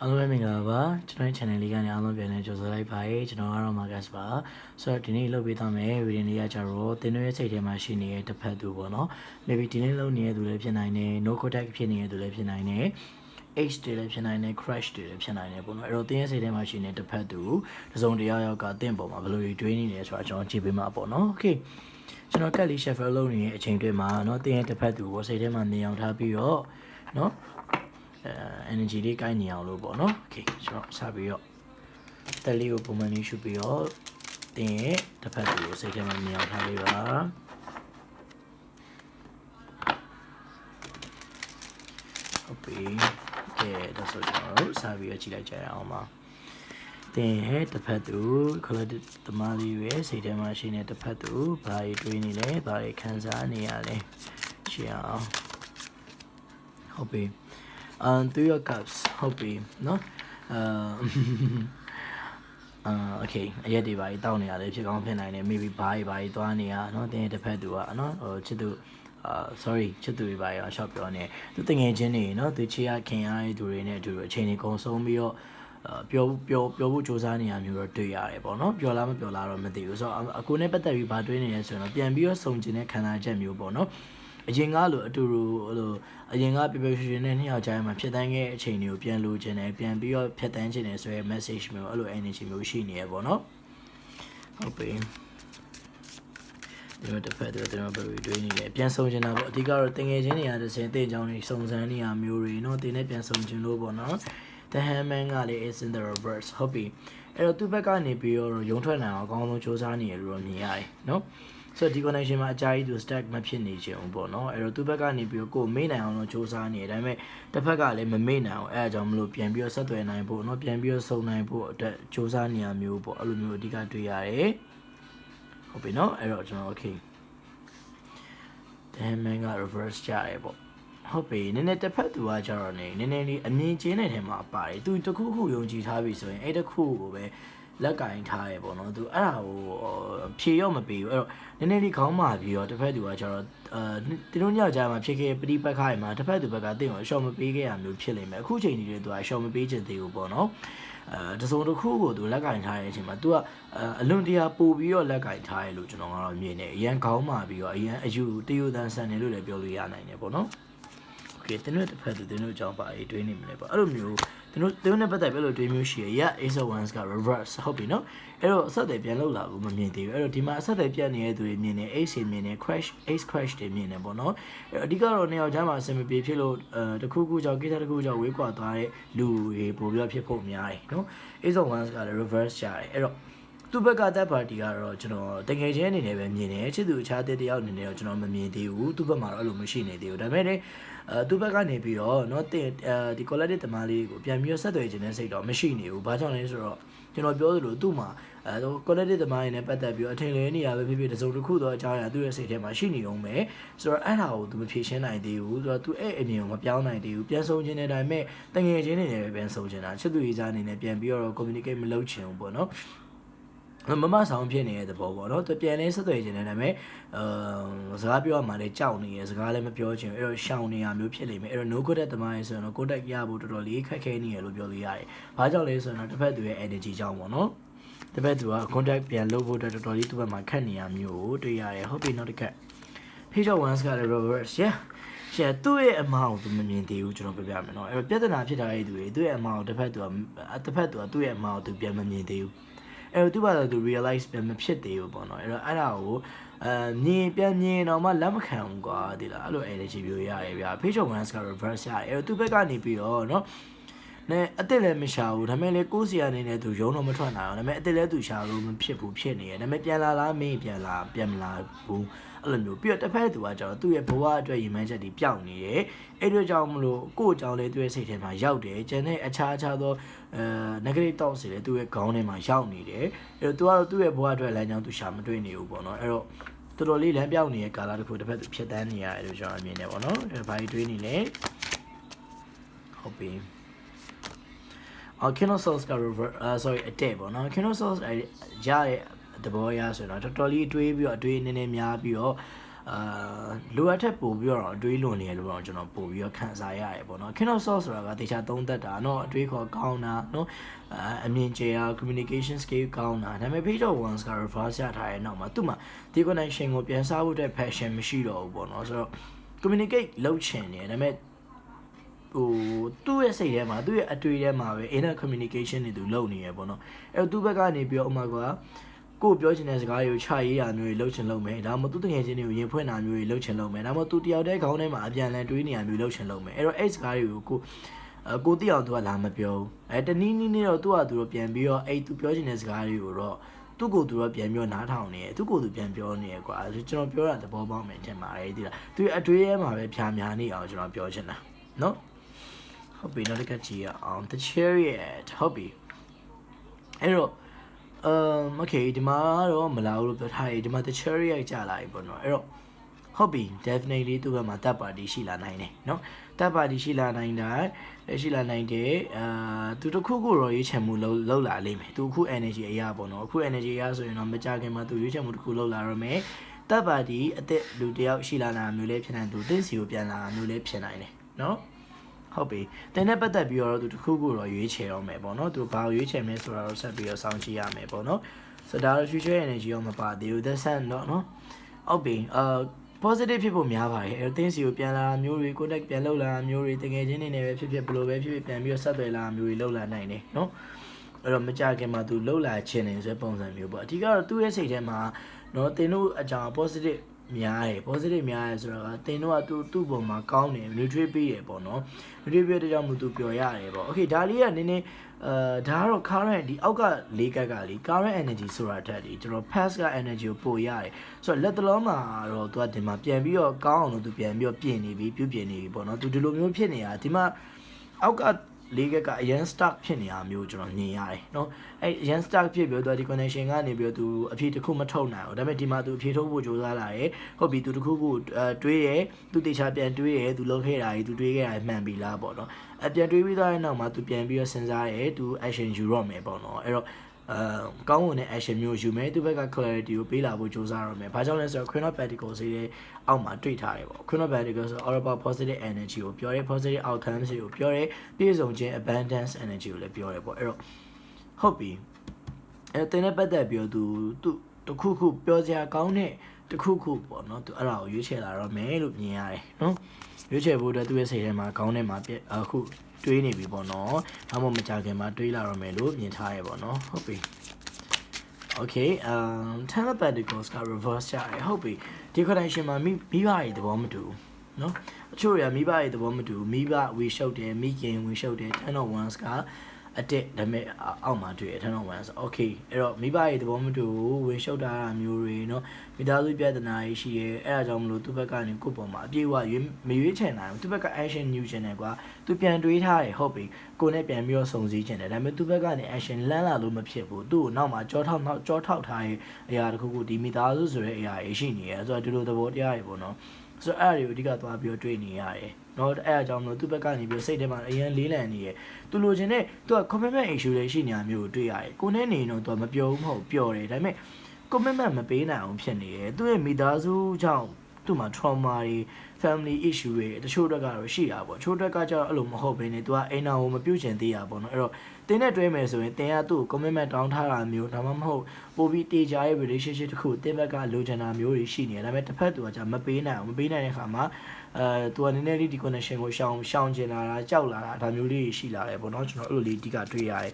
အားလုံးပဲမင်္ဂလာပါကျွန်တော်ရဲ့ channel လေးကနေအားလုံးပြန်လည်ကြိုဆိုလိုက်ပါရစေကျွန်တော်ကတော့ Marcus ပါဆိုတော့ဒီနေ့လုပ်ပေးသွားမယ်ဗီဒီယိုလေးကကြတော့တင်းတို့ရဲ့စိတ်ထဲမှာရှိနေတဲ့တစ်ဖက်သူပေါ့နော် maybe ဒီနေ့လုပ်နေတဲ့သူလည်းဖြစ်နိုင်တယ် no contact ဖြစ်နေတဲ့သူလည်းဖြစ်နိုင်တယ် H တွေလည်းဖြစ်နိုင်တယ် crash တွေလည်းဖြစ်နိုင်တယ်ပေါ့နော်အဲ့တော့တင်းရဲ့စိတ်ထဲမှာရှိနေတဲ့တစ်ဖက်သူတစ်စုံတစ်ယောက်ယောက်ကတင်းပေါ်မှာဘယ်လိုတွေးနေလဲဆိုတာကျွန်တော်ကြည့်ပေးမှာပေါ့နော် okay ကျွန်တော်ကက်လီရှက်ဖယ်လုပ်နေတဲ့အချိန်တွေမှာเนาะတင်းရဲ့တစ်ဖက်သူကိုစိတ်ထဲမှာနေအောင်ထားပြီးတော့เนาะ အဲ energy လေးကိုင်းနေအောင်လို့ပေါ့နော် okay ကျွန်တော်ဆက်ပြီးတော့တက်လေးကိုပုံမှန်လေးရှုပြီးတော့တင်ရဲ့တစ်ဖက်ကိုစိတ်ထဲမှာမြင်အောင်ထားလေးပါဟုတ်ပြီကဲဒါဆိုကျွန်တော်တို့ဆက်ပြီးတော့ကြည့်လိုက်ကြရအောင်ပါတင်ဟဲ့တစ်ဖက်သူ collected သမားလေးပဲစိတ်ထဲမှာရှိနေတစ်ဖက်သူဘာတွေတွေးနေလဲဘာတွေခံစားနေရလဲရှင်းအောင်ဟုတ်ပြီ um through your cups ဟုတ်ပြီเนาะအာအာโอเคအရက်တွေပါကြီးတောက်နေရတယ်ဖြစ်ကောင်းဖြစ်နိုင်တယ် maybe ဘာကြီးဘာကြီးသွားနေရเนาะတင်တစ်ဖက်သူอ่ะเนาะဟိုချစ်သူအာ sorry ချစ်သူတွေပါရောရှော့ပြောနေသူတငယ်ချင်းတွေเนาะသူချီရခင်ရတဲ့သူတွေနဲ့အတူတူအချိန်တွေကုန်ဆုံးပြီးတော့အာပြောပြောပြောဖို့စူးစမ်းနေရမျိုးတော့တွေ့ရတယ်ပေါ့နော်ပြောလားမပြောလားတော့မသိဘူးဆိုတော့အကူနဲ့ပတ်သက်ပြီးဘာတွေးနေလဲဆိုတော့ပြန်ပြီးတော့စုံကျင်တဲ့ခံစားချက်မျိုးပေါ့နော် အရင်ကလိုအတူတူဟိုအရင်ကပျော်ပျော်ရွှင်ရွှင်နဲ့နှစ်ယောက်ကြားမှာဖြစ်တန်းခဲ့တဲ့အချိန်တွေကိုပြန်လိုချင်တယ်ပြန်ပြီးတော့ဖြတ်တန်းချင်တယ်ဆိုရဲ message မျိုးအဲ့လို energy မျိုးရှိနေရပေါ့နော်ဟုတ်ပြီဒီတော့တစ်ဖက်တော့ကျွန်တော်ဘယ်လိုတွေးနေလဲပြန်ဆုံချင်တာပေါ့အဓိကတော့တင်ငယ်ချင်းတွေရတဲ့စင်တင်ကြောင်းတွေစုံစမ်းနေရမျိုးတွေเนาะတင်နဲ့ပြန်ဆုံချင်လို့ပေါ့နော် The Handman ကလေ is in the reverse ဟုတ်ပြီအဲ့တော့သူ့ဘက်ကနေပြီးတော့ရုံထွက်နိုင်အောင်အကောင်းဆုံးစူးစမ်းနေရလို့တော့မြင်ရတယ်เนาะ ဆိုတော့ဒီ connection မှာအကြာကြီးသူ stack မဖြစ်နေချင်ဘူးပေါ့နော်အဲ့တော့သူ့ဘက်ကနေပြီးတော့ကိုမေ့နိုင်အောင်တော့စ조사နေတယ်ဒါပေမဲ့တစ်ဖက်ကလည်းမမေ့နိုင်အောင်အဲ့အကြောင်းမလို့ပြန်ပြီးတော့ဆက်သွယ်နိုင်ဖို့နော်ပြန်ပြီးတော့စုံနိုင်ဖို့အတွက်စ조사နေရမျိုးပေါ့အဲ့လိုမျိုးအဓိကတွေ့ရတယ်ဟုတ်ပြီနော်အဲ့တော့ကျွန်တော် okay ဒါမှန်က reverse ကြရဲပေါ့ဟုတ်ပြီနည်းနည်းတစ်ဖက်သူကကြတော့နေနည်းနည်းလေးအမြင်ချင်းတဲ့ထဲမှာပါတယ်သူတခုခုယုံကြည်ထားပြီဆိုရင်အဲ့တခုကိုပဲ လက်ကင်ထားရပေါ့နော်သူအဲ့ဒါကိုဖြေရော့မပေးဘူးအဲ့တော့နည်းနည်းလေးခေါင်းမာပြီးတော့တစ်ဖက်သူကကြတော့အာတင်းတို့ညကြမှာဖြစ်ခဲ့ပရိပတ်ခါရမှာတစ်ဖက်သူဘက်ကတင့်ကိုအရှော့မပေးခဲ့ရမျိုးဖြစ်လိမ့်မယ်အခုချိန်ကြီးလေးသူကအရှော့မပေးချင်သေးဘူးပေါ့နော်အဲတစုံတစ်ခုကိုသူလက်ကင်ထားတဲ့အချိန်မှာ तू ကအလွန်တရာပို့ပြီးတော့လက်ကင်ထားရလို့ကျွန်တော်ကတော့မြင်နေအရန်ခေါင်းမာပြီးတော့အရန်အယူတယူတန်းဆန်တယ်လို့လည်းပြောလို့ရနိုင်တယ်ပေါ့နော် okay တင်းတို့တစ်ဖက်သူတင်းတို့အကြောင်းပါအေးတွေးနေမလဲပေါ့အဲ့လိုမျိုး တင်းတို့တင်းတို့နဲ့ပတ်သက်ပြီးလို့တွေးမျိုးရှိရ yeah ace of wands က reverse ဟုတ်ပြီနော်အဲ့တော့အဆက်တွေပြန်လောက်လာဘူးမမြင်သေးဘူးအဲ့တော့ဒီမှာအဆက်တွေပြတ်နေတဲ့သူတွေမြင်နေ ace တွေမြင်နေ crash ace crash တွေမြင်နေပေါ့နော်အဲ့အဓိကတော့နေရာချမ်းမှာအဆင်မပြေဖြစ်လို့အဲတခုခုကြောင့်ကိစ္စတခုကြောင့်ဝေးကွာသွားတဲ့လူတွေပို့ပြီးဖြစ်ဖို့များတယ်နော် ace of wands ကလည်း reverse ကြတယ်အဲ့တော့ သူ့ဘက်ကတက်ပါတီကတော့ကျွန်တော်တကယ်ချင်းအနေနဲ့ပဲမြင်တယ်ချစ်သူအခြားတဲ့တယောက်အနေနဲ့တော့ကျွန်တော်မမြင်သေးဘူးသူ့ဘက်မှာတော့အဲ့လိုမရှိနေသေးဘူးဒါပေမဲ့လည်းအဲသူ့ဘက်ကနေပြီးတော့เนาะတင်အဲဒီ collective တမားလေးကိုပြန်ပြီးဆက်သွယ်ခြင်းတဲ့စိတ်တော့မရှိနေဘူးဘာကြောင့်လဲဆိုတော့ကျွန်တော်ပြောသလိုသူ့မှာအဲတော့ collective တမားရင်းနဲ့ပတ်သက်ပြီးတော့အထင်လဲနေရပဲဖြစ်ဖြစ်တစုံတစ်ခုတော့အကြောင်းအရာသူ့ရဲ့စိတ်ထဲမှာရှိနေအောင်ပဲဆိုတော့အဲ့ဒါကိုသူမဖြေရှင်းနိုင်သေးဘူးဆိုတော့သူအဲ့အမြင်ကိုမပြောင်းနိုင်သေးဘူးပြန်ဆုံးခြင်းတဲ့ဒါပေမဲ့တငယ်ချင်းတွေနဲ့ပဲပြန်ဆုံးခြင်းတာချစ်သူရေးစားအနေနဲ့ပြန်ပြီးတော့ communicate မလုပ်ချင်ဘူးပေါ့နော် မမဆောင်ဖြစ်နေတဲ့သဘောပေါ့နော်သူပြန်လဲဆက်သွယ်ခြင်းနဲ့ဒါပေမဲ့အဲစကားပြောရမှလည်းကြောက်နေရယ်စကားလည်းမပြောချင်အဲ့တော့ရှောင်နေရမျိုးဖြစ်နေမယ်အဲ့တော့ no contact တမန်ဆိုရင်တော့ contact ရဖို့တော်တော်လေးခက်ခဲနေရလို့ပြောလို့ရတယ်။ဘာကြောင့်လဲဆိုရင်တော့တစ်ဖက်သူရဲ့ energy ကြောင့်ပေါ့နော်။တစ်ဖက်သူက contact ပြန်လုပ်ဖို့တော်တော်လေးသူ့ဘက်မှာခက်နေရမျိုးကိုတွေ့ရတယ်ဟုတ်ပြီနောက်တစ်ခါ page of ones ကလည်း reverse yeah ရှယ်သူ့ရဲ့အမောင်သူမမြင်သေးဘူးကျွန်တော်ပြပြမယ်နော်အဲ့တော့ပြဿနာဖြစ်တာရဲ့သူတွေသူ့ရဲ့အမောင်တစ်ဖက်သူကတစ်ဖက်သူကသူ့ရဲ့အမောင်သူပြန်မမြင်သေးဘူး အဲ့တော့သူ့ဘာသာသူ realize ပြန်မဖြစ်သေးဘူးပေါ့နော်အဲ့တော့အဲ့ဒါကိုအဲမြင်ပြန်မြင်တော့မှလက်မခံဘူးကွာဒီလားအဲ့လို energy မျိုးရတယ်ဗျာ page of ones က reverse ရတယ်အဲ့တော့သူ့ဘက်ကနေပြီးတော့နော်နဲ့အစ်စ်လည်းမရှာဘူးဒါပေမဲ့လေကိုးစီအနေနဲ့သူရုံတော့မထွက်နိုင်အောင်ဒါပေမဲ့အစ်စ်လည်းသူရှာလို့မဖြစ်ဘူးဖြစ်နေရဒါပေမဲ့ပြန်လာလားမင်းပြန်လာပြန်မလာဘူး အဲ့လိုမျိုးပြီးတော့တစ်ဖက်သူကကျတော့သူ့ရဲ့ဘဝအတွက်ရည်မှန်းချက်တွေပျောက်နေတယ်အဲ့တို့ကြောင့်မလို့ကိုယ့်အကြောင်းလေးသူ့ရဲ့စိတ်ထဲမှာရောက်တယ်ကျန်တဲ့အခြားအခြားသောအဲ negative thoughts တွေလည်းသူ့ရဲ့ခေါင်းထဲမှာရောက်နေတယ်အဲ့တော့သူကတော့သူ့ရဲ့ဘဝအတွက်လမ်းကြောင်းသူရှာမတွေ့နေဘူးပေါ့နော်အဲ့တော့တော်တော်လေးလမ်းပြောက်နေတဲ့ကာလတစ်ခုတစ်ဖက်သူဖြစ်တန်းနေရတယ်လို့ကျွန်တော်အမြင်နေပေါ့နော်အဲ့ဘာတွေတွေးနေလဲဟုတ်ပြီ Kino Sauce က reverse uh sorry အတက်ပေါ့နော် Kino Sauce ရတဲ့ တဘောရဆိုတော့တော်တော်လေးတွေးပြီးတော့အတွေးနည်းနည်းများပြီးတော့အ အာလိုအပ်တဲ့ပို့ပြီးတော့အတွေးလွန်နေရလို့တော့ကျွန်တော်ပို့ပြီးတော့ခံစားရတယ်ပေါ့နော် Kino Sauce ဆိုတာကတေချာသုံးသက်တာเนาะအတွေးခေါ်ကောင်းတာเนาะအာအမြင်ကျရာ communication skill ကောင်းတာဒါပေမဲ့ page of ones က reverse ရထားတဲ့နောက်မှာသူ့မှာဒီ connection ကိုပြန်စားဖို့အတွက် passion မရှိတော့ဘူးပေါ့နော်ဆိုတော့ communicate လုပ်ချင်တယ်ဒါပေမဲ့ဟိုသူ့ရဲ့စိတ်ထဲမှာသူ့ရဲ့အတွေ့ထဲမှာပဲ inner communication တွေသူလုပ်နေရပေါ့နော်အဲသူ့ဘက်ကနေပြီးတော့ဥမာက ကိုပြောချင်တဲ့စကားတွေကိုခြာရေးတာမျိုးတွေလုပ်ချင်လုပ်မယ်ဒါမှမဟုတ်သူတငယ်ချင်းတွေကိုရင်ဖွင့်တာမျိုးတွေလုပ်ချင်လုပ်မယ်ဒါမှမဟုတ်သူတယောက်တည်းခေါင်းထဲမှာအပြန်အလှန်တွေးနေရမျိုးလုပ်ချင်လုပ်မယ်အဲ့တော့အဲ့စကားတွေကိုကိုအကိုတိအောင်သူကလာမပြောဘူးအဲတနည်းနည်းနဲ့တော့သူကသူတော့ပြန်ပြီးတော့အဲ့သူပြောချင်တဲ့စကားတွေကိုတော့သူ့ကိုယ်သူတော့ပြန်ပြီးတော့နားထောင်နေတယ်သူ့ကိုယ်သူပြန်ပြောနေရကွာအဲကျွန်တော်ပြောတာသဘောပေါက်မယ်ထင်ပါတယ်ဒီလားသူရဲ့အတွေးထဲမှာပဲဖြာများနေအောင်ကျွန်တော်ပြောချင်တာနော်ဟုတ်ပြီနောက်တစ်ခါကြည့်ရအောင် the chariot ဟုတ်ပြီအဲ့တော့ um okay ဒီမှာတော့မလာဘူးလို့ပြောထားတယ်ဒီမှာ the chariot ကြာလာပြီပေါ့နော်အဲ့တော့ဟုတ်ပြီ definitely သူ့ဘက်မှာ third party ရှိလာနိုင်တယ်เนาะ third party ရှိလာနိုင်တာရှိလာနိုင်တယ်အာသူတစ်ခုခုတော့ရွေးချယ်မှုလောက်လောက်လာလိမ့်မယ်သူအခု energy အရာပေါ့နော်အခု energy အရာဆိုရင်တော့မကြခင်မှာသူရွေးချယ်မှုတစ်ခုလောက်လာရမယ် third party အသက်လူတစ်ယောက်ရှိလာတာမျိုးလေးဖြစ်နိုင်သူတင်းစီကိုပြန်လာတာမျိုးလေးဖြစ်နိုင်တယ်เนาะ ဟုတ်ပြီတင်းနဲ့ပတ်သက်ပြီးတော့သူတစ်ခုခုတော့ရွေးချယ်တော့မယ်ပေါ့နော်သူဘာရွေးချယ်မလဲဆိုတာတော့ဆက်ပြီးတော့စောင့်ကြည့်ရမယ်ပေါ့နော်ဆိုတော့ဒါတော့ future energy ရောမပါသေးဘူး the sun တော့နော်ဟုတ်ပြီအာ positive ဖြစ်ဖို့များပါတယ်အဲတင်းစီကိုပြန်လာမျိုးတွေ contact ပြန်လုပ်လာမျိုးတွေတကယ်ချင်းနေနေပဲဖြစ်ဖြစ်ဘယ်လိုပဲဖြစ်ဖြစ်ပြန်ပြီးတော့ဆက်သွယ်လာမျိုးတွေလုပ်လာနိုင်တယ်နော်အဲ့တော့မကြခင်မှာသူလှုပ်လာခြင်းနေဆိုပုံစံမျိုးပေါ့အဓိကတော့သူ့ရဲ့စိတ်ထဲမှာနော်တင်တို့အကြောင်း positive များတယ် positive များတယ်ဆိုတော့တင်တို့ကသူ့သူ့ပုံမှာကောင်းတယ် nutrient ပေးတယ်ပေါ့နော် nutrient ပေးတဲ့ကြောင့်မို့သူပျော်ရတယ်ပေါ့ okay ဒါလေးကနည်းနည်းအဲဒါကတော့ current ဒီအောက်ကလေးကက်ကလေး current energy ဆိုတာတက်ဒီကျွန်တော် past က energy ကိုပို့ရတယ်ဆိုတော့လက်တလုံးမှာတော့သူကဒီမှာပြန်ပြီးတော့ကောင်းအောင်လို့သူပြန်ပြီးတော့ပြင်နေပြီပြုပြင်နေပြီပေါ့နော်သူဒီလိုမျိုးဖြစ်နေတာဒီမှာအောက်က လေးကက်ကအရန် stuck ဖြစ်နေတာမျိုးကျွန်တော်မြင်ရတယ်เนาะအဲအရန် stuck ဖြစ်ပြီးတော့ဒီ connection ကနေပြီးတော့သူအဖြေတစ်ခုမထုတ်နိုင်ဘူးဒါပေမဲ့ဒီမှာသူအဖြေထုတ်ဖို့ကြိုးစားလာတယ်ဟုတ်ပြီသူတစ်ခုခုအဲတွေးတယ်သူတေချာပြန်တွေးတယ်သူလုပ်ခဲ့တာကြီးသူတွေးခဲ့တာမှန်ပြီလားပေါ့เนาะအပြန်တွေးပြီးသွားတဲ့နောက်မှာသူပြန်ပြီးတော့စဉ်းစားတယ်သူ action ယူတော့မယ်ပေါ့เนาะအဲ့တော့ အဲကောင်းဝင်တဲ့ action မျိုးယူမယ်သူဘက်က clarity ကိုပေးလာဖို့ကြိုးစားရမယ်။ဘာကြောင့်လဲဆိုတော့ Queen of Pentacles ရဲ့အောက်မှာတွေ့ထားတယ်ပေါ့။ Queen of Pentacles ဆို all about positive energy ကိုပြောရဲ positive outcomes ကိုပြောရဲပြည့်စုံခြင်း abundance energy ကိုလည်းပြောရဲပေါ့။အဲ့တော့ဟုတ်ပြီ။အဲ့တင်နဲ့ပတ်သက်ပြီးတော့သူသူတခုခုပြောစရာကောင်းတဲ့တခုခုပေါ့နော်သူအဲ့ဒါကိုရွေးချယ်လာတော့မယ်လို့မြင်ရတယ်နော်ရွေးချယ်ဖို့အတွက်သူ့ရဲ့စိတ်ထဲမှာကောင်းတဲ့မှာပြအခု တွေးနေပြီပေါ့နော်။ဘာမှမကြခင်မှာတွေးလာတော့မယ်လို့မြင်ထားရပေါ့နော်။ဟုတ်ပြီ။ Okay um ten of pentacles က reverse ကြတယ်ဟုတ်ပြီဒီ connection မှာမိမိဘရဲ့သဘောမတူဘူးเนาะအချို့ရမိဘရဲ့သဘောမတူဘူးမိဘဝေရှုပ်တယ်မိခင်ဝေရှုပ်တယ် ten of wands က အတက်ဒါပေမဲ့အောက်မှာတွေ့တယ် ten of wands okay အဲ့တော့မိဘရဲ့သဘောမတူဘူးဝေရှုပ်တာမျိုးတွေเนาะမိသားစုပြဿနာတွေရှိရဲအဲ့ဒါကြောင့်မလို့သူ့ဘက်ကနေကိုယ့်ပေါ်မှာအပြည့်အဝရွေးမရွေးချယ်နိုင်ဘူးသူ့ဘက်က action new ချင်တယ်ကွာသူပြန်တွေးထားတယ်ဟုတ်ပြီကိုနဲ့ပြန်ပြီးတော့စုံစည်းချင်တယ်ဒါပေမဲ့သူ့ဘက်ကနေ action လန်းလာလို့မဖြစ်ဘူးသူ့ကိုနောက်မှာကြောထောက်နောက်ကြောထောက်ထားတဲ့အရာတခုခုဒီမိသားစုဆိုတဲ့အရာတွေရှိနေတယ်ဆိုတော့ဒီလိုသဘောတရားတွေပေါ့နော်ဆိုတော့အဲ့အရာတွေကိုအဓိကသွားပြီးတော့တွေးနေရတယ် နော်အဲ့အကြောင်းမလို့သူ့ဘက်ကနေပြီးစိတ်ထဲမှာအရင်လေးလံနေရယ်သူလိုချင်တဲ့သူက commitment issue တွေရှိနေတာမျိုးကိုတွေ့ရတယ်ကိုနဲ့နေတော့သူကမပြောဘူးမဟုတ်ပျော်တယ်ဒါပေမဲ့ commitment မပေးနိုင်အောင်ဖြစ်နေရယ်သူ့ရဲ့မိသားစုကြောင့်သူ့မှာ trauma တွေ family issue တွေတချို့တက်ကတော့ရှိတာပေါ့ချို့တက်ကကျတော့အဲ့လိုမဟုတ်ဘဲနဲ့သူကအိမ်တော်ကိုမပြုတ်ချင်သေးတာပေါ့နော်အဲ့တော့တင်းနဲ့တွဲမယ်ဆိုရင်တင်းကသူ့ကို commitment တောင်းထားတာမျိုးဒါမှမဟုတ်ပိုပြီးတေချာရဲ့ relationship တခုတင်းဘက်ကလိုချင်တာမျိုးတွေရှိနေတယ်ဒါပေမဲ့တစ်ဖက်သူကကျမပေးနိုင်အောင်မပေးနိုင်တဲ့အခါမှာ အဲသူကနည်းနည်းလေးဒီ connection ကိုရှောင်ရှောင်ကျင်လာတာကြောက်လာတာဒါမျိုးလေးရှိလာတယ်ပေါ့နော်ကျွန်တော်အဲ့လိုလေးအဓိကတွေ့ရတယ်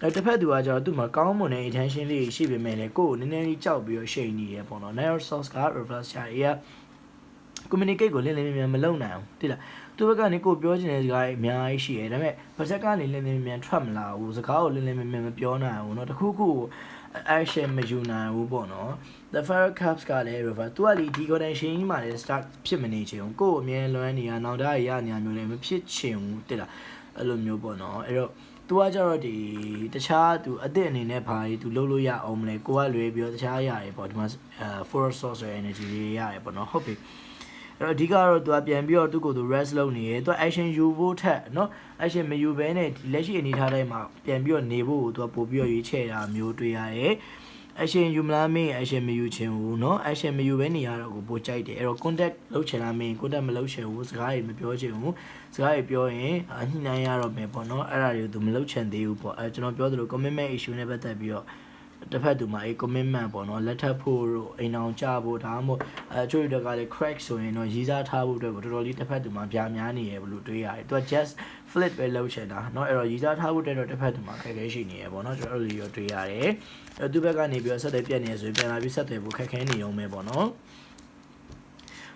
အဲတစ်ဖက်သူကကျတော့သူ့မှာကောင်းမွန်တဲ့ intention လေးရှိပေမဲ့လည်းကိုယ်ကိုနည်းနည်းလေးကြောက်ပြီးတော့ရှိန်နေရပေါ့နော် Nine Source က reverse ချရ communicate ကိုလင်းလင်းမြန်မြန်မလုပ်နိုင်အောင်တိလားသူဘက်ကနေကိုပြောချင်တဲ့စကားတွေအများကြီးရှိတယ်ဒါပေမဲ့ပါဇက်ကနေလင်းလင်းမြန်မြန်ထွက်မလာဘူးစကားကိုလင်းလင်းမြန်မြန်မပြောနိုင်ဘူးเนาะတခုခု action မယူနိုင်ဘူးပေါ့နော် the fire caps ကလည်း river သူကလေဒီ connection ကြီးမှာလည်း start ဖြစ်မနေချင်ဘူးကို့အမြဲလွမ်းနေရနောက်တာရနေရမျိုးလည်းမဖြစ်ချင်ဘူးတဲ့လားအဲ့လိုမျိုးပေါ့နော်အဲ့တော့သူကကြတော့ဒီတခြားသူအစ်စ်အနေနဲ့ဘာတွေသူလုပ်လို့ရအောင်မလဲကိုကလွယ်ပြီးတော့တခြားရရပေါ့ဒီမှာ for source energy တွေရရပေါ့နော်ဟုတ်ပြီအဲ့တော့အဓိကတော့သူကပြန်ပြီးတော့သူ့ကိုယ်သူ rest လုပ်နေရယ်သူက action ယူဖို့ထက်နော် action မယူဘဲနဲ့ဒီလက်ရှိအနေထားတိုင်းမှာပြန်ပြီးတော့နေဖို့ကိုသူကပို့ပြီးတော့ရွေးချယ်တာမျိုးတွေ့ရရယ် action ယူမလားမင်း action မယူချင်ဘူးเนาะ action မယူဘဲနေရတော့ကိုပိုကြိုက်တယ်အဲ့တော့ contact လုပ်ချင်လားမင်း contact မလုပ်ချင်ဘူးစကားတွေမပြောချင်ဘူးစကားတွေပြောရင်အညှိနှိုင်းရတော့မယ်ပေါ့เนาะအဲ့ဒါတွေကိုသူမလုပ်ချင်သေးဘူးပေါ့အဲကျွန်တော်ပြောသလို commitment issue နဲ့ပတ်သက်ပြီးတော့တစ်ဖက်သူမှာအေး commitment ပေါ့နော်လက်ထပ်ဖို့တို့အိမ်အောင်ကြဖို့ဒါမှမဟုတ်အဲချို့တွေကလည်း crack ဆိုရင်တော့ရည်စားထားဖို့အတွက်ကိုတော်တော်လေးတစ်ဖက်သူမှာပြားများနေရဘလို့တွေးရတယ်သူက just flip ပဲလုပ်ချင်တာเนาะအဲ့တော့ရည်စားထားဖို့အတွက်တော့တစ်ဖက်သူမှာခက်ခဲရှိနေရပေါ့နော်ကျွန်တော်တို့လေးရောတွေးရတယ် အဲသူဘက်ကနေပြီးတော့ဆက်သွယ်ပြတ်နေရဆိုရင်ပြန်လာပြီးဆက်သွယ်ဖို့ခက်ခဲနေအောင်ပဲပေါ့နော်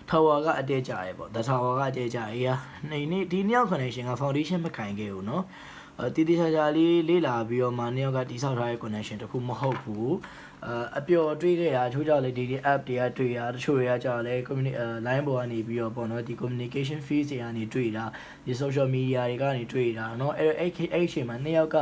ထာဝါကအတဲကြရဲပေါ့ဒါထာဝါကအတဲကြရဲနေနေဒီနှစ်ယောက် connection က foundation မကင်ခဲ့ဘူးเนาะ အဲတည်တည်ချာချာလေးလေးလာပြီးတော့မှနှစ်ယောက်ကတိဆောက်ထားတဲ့ connection တခုမဟုတ်ဘူးအဲအပျော်တွေးခဲ့တာချိုးကြလေဒီဒီ app တွေကတွေ့တာတချို့တွေကကြာလဲ community အဲ line ပေါ်ကနေပြီးတော့ပေါ့နော်ဒီ communication fees တွေကနေတွေ့တာဒီ social media တွေကနေတွေ့တာเนาะအဲ့အဲ့အဲ့အချိန်မှာနှစ်ယောက်က